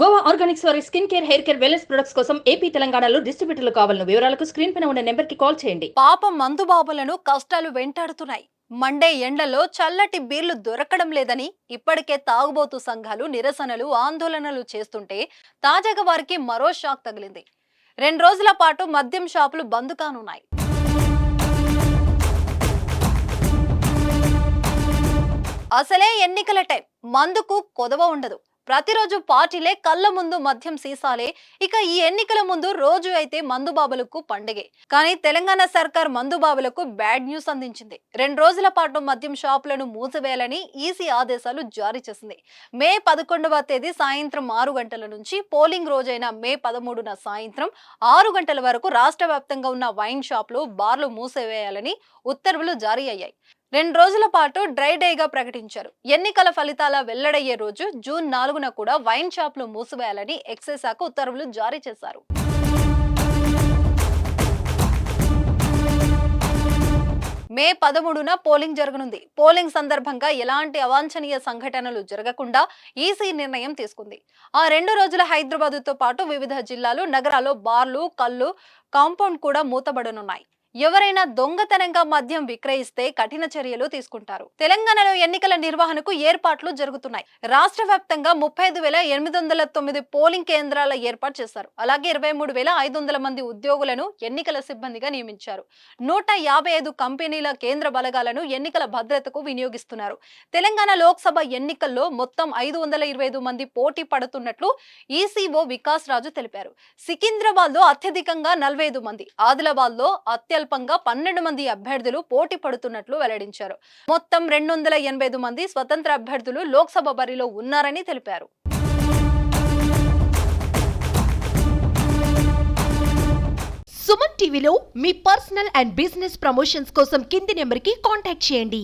Goa organics వారి skin care hair care wellness products కోసం AP తెలంగాణలో డిస్ట్రిబ్యూటర్లు కావాలను వివరాలకు స్క్రీన్ పైన ఉన్న నెంబర్కి కాల్ చేయండి. పాపం మందుబాబులను కష్టాలు వెంటాడుతున్నాయి. మండే ఎండలో చల్లటి బీర్లు దొరకడం లేదని ఇప్పటికే తాగుబోతు సంఘాలు నిరసనలు ఆందోళనలు చేస్తుంటే తాజాగా వారికి మరో షాక్ తగిలింది. రెండు రోజుల పాటు మద్యం షాపులు బంద్ కానున్నాయి. అసలే ఎన్నికల టైం. మందుకు కొదవ ఉండదు. ప్రతిరోజు పార్టీలే కళ్ళ ముందు మద్యం సీసాలే. ఇక ఈ ఎన్నికల ముందు రోజు అయితే మందుబాబులకు పండగే. కానీ తెలంగాణ సర్కార్ మందుబాబులకు బ్యాడ్ న్యూస్ అందించింది. రెండు రోజుల పాటు మద్యం షాపులను మూసివేయాలని ఈసీ ఆదేశాలు జారీ చేసింది. మే పదకొండవ తేదీ సాయంత్రం ఆరు గంటల నుంచి పోలింగ్ రోజైన మే పదమూడున సాయంత్రం ఆరు గంటల వరకు రాష్ట్ర వ్యాప్తంగా ఉన్న వైన్ షాపులు బార్లు మూసివేయాలని ఉత్తర్వులు జారీ అయ్యాయి. రెండు రోజుల పాటు డ్రై డేగా ప్రకటించారు. ఎన్నికల ఫలితాల వెల్లడయ్యే రోజు జూన్ నాలుగున కూడా వైన్ షాపులు మూసివేయాలని ఎక్సైజ్ శాఖ ఉత్తర్వులు జారీ చేశారు. మే పదమూడున పోలింగ్ జరగనుంది. పోలింగ్ సందర్భంగా ఎలాంటి అవాంఛనీయ సంఘటనలు జరగకుండా ఈసీ నిర్ణయం తీసుకుంది. ఆ రెండు రోజుల హైదరాబాద్తో పాటు వివిధ జిల్లాలు నగరాల్లో బార్లు కళ్ళు కాంపౌండ్ కూడా మూతబడనున్నాయి. ఎవరైనా దొంగతనంగా మద్యం విక్రయిస్తే కఠిన చర్యలు తీసుకుంటారు. తెలంగాణలో ఎన్నికల నిర్వహణకు ఏర్పాట్లు జరుగుతున్నాయి. రాష్ట్ర వ్యాప్తంగా ముప్పై ఐదు వేల ఎనిమిది వందల తొమ్మిది పోలింగ్ కేంద్రాల ఏర్పాటు చేశారు. అలాగే ఇరవై మూడు వేల ఐదు వందల మంది ఉద్యోగులను ఎన్నికల సిబ్బందిగా నియమించారు. నూట యాభై ఐదు కంపెనీల కేంద్ర బలగాలను ఎన్నికల భద్రతకు వినియోగిస్తున్నారు. తెలంగాణ లోక్సభ ఎన్నికల్లో మొత్తం ఐదు వందల ఇరవై ఐదు మంది పోటీ పడుతున్నట్లు ఈసీఓ వికాస్ రాజు తెలిపారు. సికింద్రాబాద్లో అత్యధికంగా నలభై ఐదు మంది ఆదిలాబాద్లో సంకల్పంగా పన్నెండు మంది అభ్యర్థులు పోటీ పడుతున్నట్లు వెల్లడించారు. మొత్తం రెండు వందల ఎనభై ఐదు మంది స్వతంత్ర అభ్యర్థులు లోక్సభ బరిలో ఉన్నారని తెలిపారు. సుమన్ టీవీలో మీ పర్సనల్ అండ్ బిజినెస్ ప్రమోషన్స్ కోసం కింది నెంబర్కి కాంటాక్ట్ చేయండి.